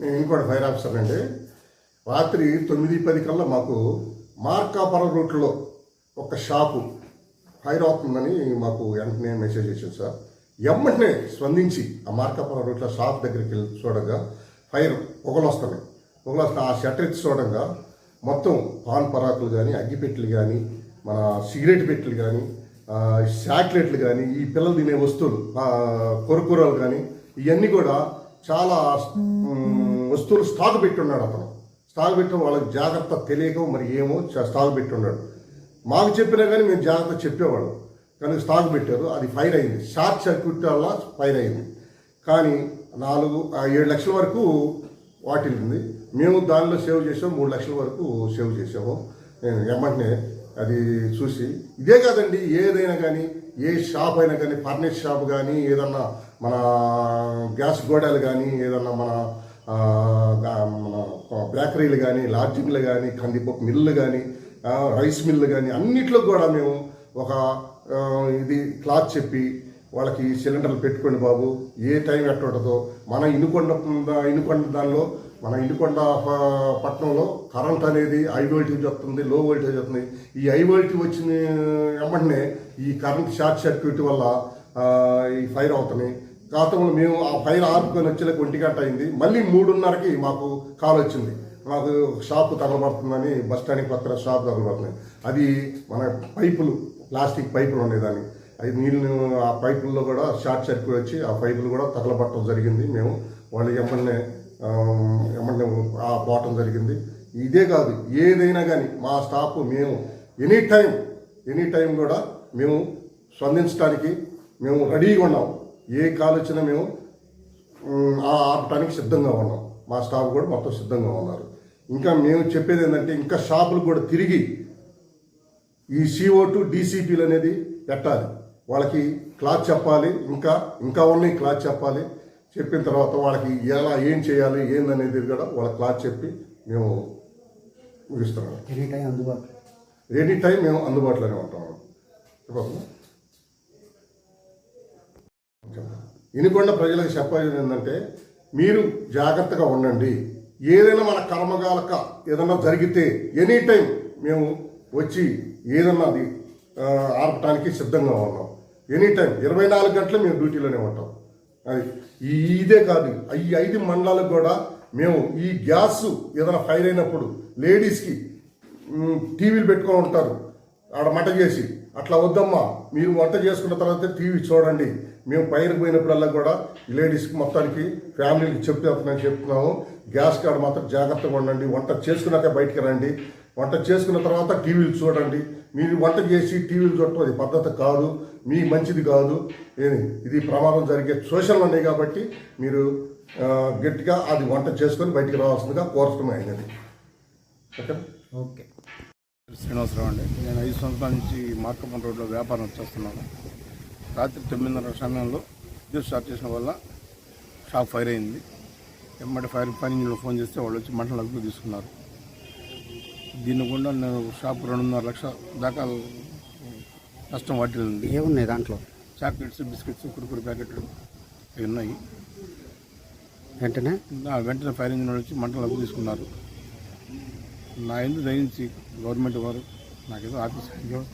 నేను ఇంకోటి fire officer అండి. రాత్రి తొమ్మిది పది కల్లా మాకు మార్కాపురం రూట్లో ఒక షాపు ఫైర్ అవుతుందని మాకు వెంటనే మెసేజ్ చేశాను సార్. ఎమ్మటనే స్పందించి ఆ మార్కాపురం రూట్లో షాప్ దగ్గరికి వెళ్ళి చూడగా ఫైర్ పొగలు వస్తున్నాయి పొగలు ఆ షట్టర్ ఎత్తి చూడగా మొత్తం పాన్ పరాకులు కానీ అగ్గిపెట్టెలు కానీ మన సిగరెట్ పెట్టెలు కానీ చాక్లెట్లు కానీ ఈ పిల్లలు తినే వస్తువులు కొరకూరలు కురకురాలు కానీ ఇవన్నీ కూడా చాలా వస్తువులు స్టాక్ పెట్టి ఉన్నాడు అతను. స్టాక్ పెట్టడం వాళ్ళకి జాగ్రత్త తెలియక మరి ఏమో చ- స్టాక్ పెట్టి ఉన్నాడు మాకు చెప్పినా కానీ మేము జాగ్రత్త చెప్పేవాళ్ళం. కానీ స్టాక్ పెట్టారు అది ఫైర్ అయింది. షార్ట్ సర్క్యూట్ వల్ల ఫైర్ అయింది. కానీ నాలుగు ఏడు లక్షల వరకు వాటిల్లింది. మేము దానిలో సేవ్ చేసాం మూడు లక్షల వరకు సేవ్ చేసాము. నేను ఎమ్మంటనే అది చూసి ఇదే కాదండి ఏదైనా కానీ ఏ షాప్ అయినా కానీ ఫర్నిచర్ షాప్ కానీ ఏదన్నా మన గ్యాస్ గోడలు కానీ ఏదన్నా మన మన బేకరీలు కానీ లాడ్జింగ్లు కానీ కందిపప్పు మిల్లు కానీ రైస్ మిల్లు కానీ అన్నిట్లో కూడా మేము ఒక ఇది క్లాత్ చెప్పి వాళ్ళకి సిలిండర్లు పెట్టుకోండి బాబు. ఏ టైం ఎట్టుంటుందో మన ఇనుకొండ ఇనుకొండ దానిలో మన ఇనుకొండ పట్టణంలో కరెంట్ అనేది హై వోల్టేజ్ వస్తుంది లో వోల్టేజ్ వస్తుంది. ఈ హై వోల్టేజ్ వచ్చిన వెంబటనే ఈ కరెంట్ షార్ట్ సర్క్యూట్ వల్ల ఈ ఫైర్ అవుతున్నాయి. గతంలో మేము ఆ ఫైర్ ఆపుకొని వచ్చేలకు ఒంటి గంట అయింది. మళ్ళీ మూడున్నరకి మాకు కాల్ వచ్చింది. మాకు షాపు తగలబడుతుందని బస్ స్టాండ్కి పక్కన షాప్ తగలబడుతుంది అది మన పైపులు ప్లాస్టిక్ పైపులు ఉండేదాన్ని. అది నీళ్ళు ఆ పైపుల్లో కూడా షార్ట్ సర్క్యూట్ వచ్చి ఆ పైపులు కూడా తగలబట్టడం జరిగింది. మేము వాళ్ళు ఎమ్మెల్యే ఎమ్మెల్యే ఆ పోవటం జరిగింది. ఇదే కాదు ఏదైనా కానీ మా స్టాఫ్ మేము ఎనీ టైం ఎనీ టైం కూడా మేము స్పందించడానికి మేము రెడీగా ఉన్నాం. ఏ కాల్ వచ్చినా మేము ఆ ఆపటానికి సిద్ధంగా ఉన్నాం. మా స్టాఫ్ కూడా మొత్తం సిద్ధంగా ఉన్నారు. ఇంకా మేము చెప్పేది ఏంటంటే ఇంకా షాపులు కూడా తిరిగి ఈ సిఓ టు డీసీపీలు అనేది పెట్టాలి వాళ్ళకి క్లాస్ చెప్పాలి ఇంకా ఇంకా ఉన్నాయి క్లాస్ చెప్పాలి. చెప్పిన తర్వాత వాళ్ళకి ఎలా ఏం చేయాలి ఏందనేది కూడా వాళ్ళ క్లాస్ చెప్పి మేము ముగిస్తున్నాం ఎనీ టైం అందుబాటులో? ఎనీ టైం మేము అందుబాటులోనే ఉంటాం. చెప్పమ్మా. ఇనుకొండ ప్రజలకు చెప్పేది ఏంటంటే మీరు జాగ్రత్తగా ఉండండి. ఏదైనా మన కర్మగాలక ఏదైనా జరిగితే ఎనీ టైం మేము వచ్చి ఏదన్నా అది ఆ, ఆపటానికి సిద్ధంగా ఉన్నాం. ఎనీ టైం ఇరవై నాలుగు గంటలు మేము డ్యూటీలోనే ఉంటాం. అది ఇదే కాదు ఈ ఐదు మండలాలకు కూడా మేము ఈ గ్యాస్ ఏదైనా ఫైర్ అయినప్పుడు లేడీస్కి టీవీలు పెట్టుకొని ఉంటారు. ఆడ మంట చేసి అట్లా వద్దమ్మా మీరు వంట చేసుకున్న తర్వాత టీవీ చూడండి. మేము పైరుకు పోయినప్పుడల్లా కూడా లేడీస్కి మొత్తానికి ఫ్యామిలీకి చెప్తామని చెప్తున్నాము. గ్యాస్ కాడ మాత్రం జాగ్రత్తగా ఉండండి. వంట చేసుకున్నాక బయటికి రండి. వంట చేసుకున్న తర్వాత టీవీలు చూడండి. మీరు వంట చేసి టీవీలు చూడటం అది పద్ధతి కాదు మీ మంచిది కాదు. ఏది? ఇది ప్రమాదం జరిగే సోషల్ ఉన్నాయి కాబట్టి మీరు గట్టిగా అది వంట చేసుకొని బయటికి రావాల్సిందిగా కోరటం అయినది. ఓకే? ఓకే. శ్రీనివాసరావు అండి. నేను ఐదు సంవత్సరాల నుంచి మార్కపం రోడ్లో వ్యాపారం చేస్తున్నాను. రాత్రి తొమ్మిదిన్నర సమయంలో విద్యుత్ స్టార్ట్ చేసిన వల్ల షాప్ ఫైర్ అయింది. ఎమ్మటి ఫైర్ పని ఫోన్ చేస్తే వాళ్ళు వచ్చి మంటలు అదుపు తీసుకున్నారు. దీని గుండా నేను షాప్ రెండున్నర లక్షల దాకా నష్టం వాటిల్లింది. ఏమున్నాయి దాంట్లో? చాక్లెట్స్ బిస్కెట్స్ కురుకురు ప్యాకెట్లు అవి ఉన్నాయి. వెంటనే? నా వెంటనే ఫైర్ ఇంజిన్ వచ్చి మంటలు అదుపు తీసుకున్నారు. నా ఎందుకు దయించి గవర్నమెంట్ వారు? నాకేదో ఆఫీస్ వ్యవస్థ